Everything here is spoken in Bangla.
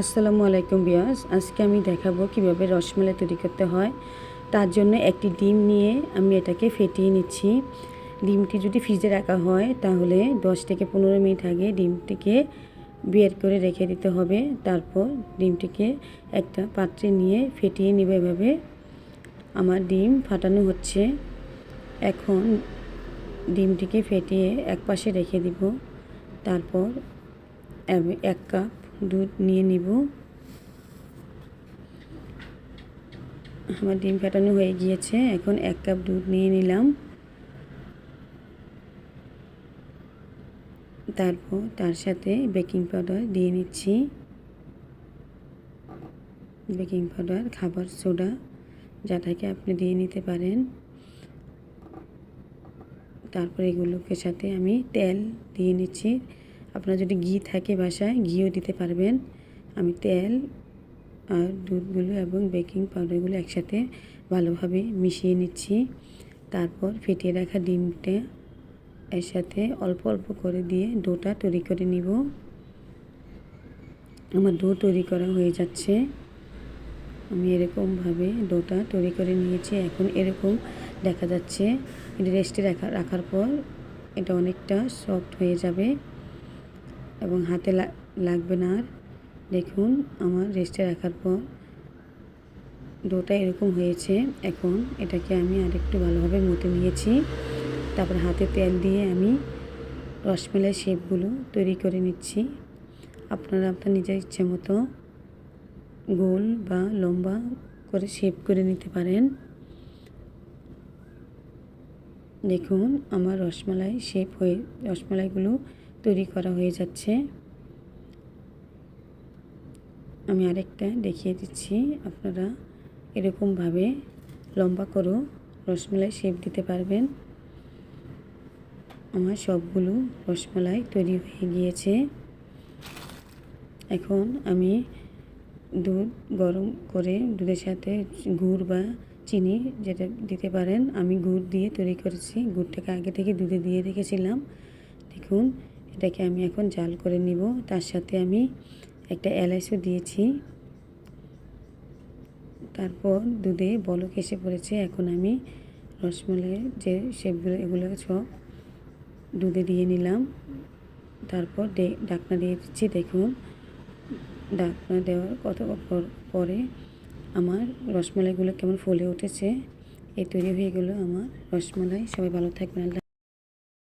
আসসালামু আলাইকুম বিয়াস আজকে আমি দেখাবো কীভাবে রসমালাই তৈরি করতে হয়। তার জন্য একটি ডিম নিয়ে আমি এটাকে ফেটিয়ে নিচ্ছি। ডিমটি যদি ফ্রিজে রাখা হয়, তাহলে দশ থেকে পনেরো মিনিট আগে ডিমটিকে বের করে রেখে দিতে হবে। তারপর ডিমটিকে একটা পাত্রে নিয়ে ফেটিয়ে নিবে এভাবে। আমার ডিম ফাটানো হচ্ছে। এখন ডিমটিকে ফেটিয়ে এক পাশে রেখে দিব। তারপর এক কাপ দুধ নিয়ে নিব। আমার ডিম ফেটানো হয়ে গিয়েছে, এখন এক কাপ দুধ নিয়ে নিলাম। তারপর তার সাথে বেকিং পাউডার দিয়ে নিচ্ছি। বেকিং পাউডার, খাবার সোডা, যা থাকে আপনি দিয়ে নিতে পারেন। তারপর এগুলোকে সাথে আমি তেল দিয়ে নিচ্ছি। আপনার যদি ঘি থাকে বাসায়, ঘিও দিতে পারবেন। আমি তেল আর দুধগুলো এবং বেকিং পাউডারগুলো একসাথে ভালোভাবে মিশিয়ে নিচ্ছি। তারপর ফেটিয়ে রাখা ডিমটা এর সাথে অল্প অল্প করে দিয়ে ডোটা তৈরি করে নিব। আমার ডো তৈরি করা হয়ে যাচ্ছে। আমি এরকমভাবে ডোটা তৈরি করে নিয়েছি। এখন এরকম দেখা যাচ্ছে। এটা রেস্টে রাখা, রাখার পর এটা অনেকটা সফট হয়ে যাবে। এবং হাতে লাগবে না আর। দেখুন, আমার রেস্টে রাখার পর ডোটা এরকম হয়েছে। এখন এটাকে আমি আরেকটু ভালোভাবে মতে নিয়েছি। তারপর হাতে তেল দিয়ে আমি রসমেলাই শেপগুলো তৈরি করে নিচ্ছি। আপনারা আপনার নিজের ইচ্ছে মতো গোল বা লম্বা করে শেপ করে নিতে পারেন। দেখুন, আমার রসমালাই শেপ হয়ে, রসমালাইগুলো তৈরি করা হয়ে যাচ্ছে। আমি আরেকটা দেখিয়ে দিচ্ছি। আপনারা এরকমভাবে লম্বা করো রসমালাই শেপ দিতে পারবেন। আমার সবগুলো রসমালাই তৈরি হয়ে গিয়েছে। এখন আমি দুধ গরম করে দুধের সাথে গুড় বা চিনি যেটা দিতে পারেন, আমি গুড় দিয়ে তৈরি করেছি। গুড়টাকে আগে থেকে দুধে দিয়ে রেখেছিলাম। দেখুন এটাকে আমি এখন জাল করে নিব। তার সাথে আমি একটা এলাচও দিয়েছি। তারপর দুধে বলক এসে পড়েছে। এখন আমি রসমলাইয়ের যে শেপগুলো, এগুলো সব দুধে দিয়ে নিলাম। তারপর ডাকনা দিয়ে দিচ্ছি। দেখুন ডাকনা দেওয়ার কত পরে আমার রসমালাইগুলো কেমন ফুলে উঠেছে। এই তৈরি হয়ে গেলো আমার রসমালাই। সবাই ভালো থাকবেন।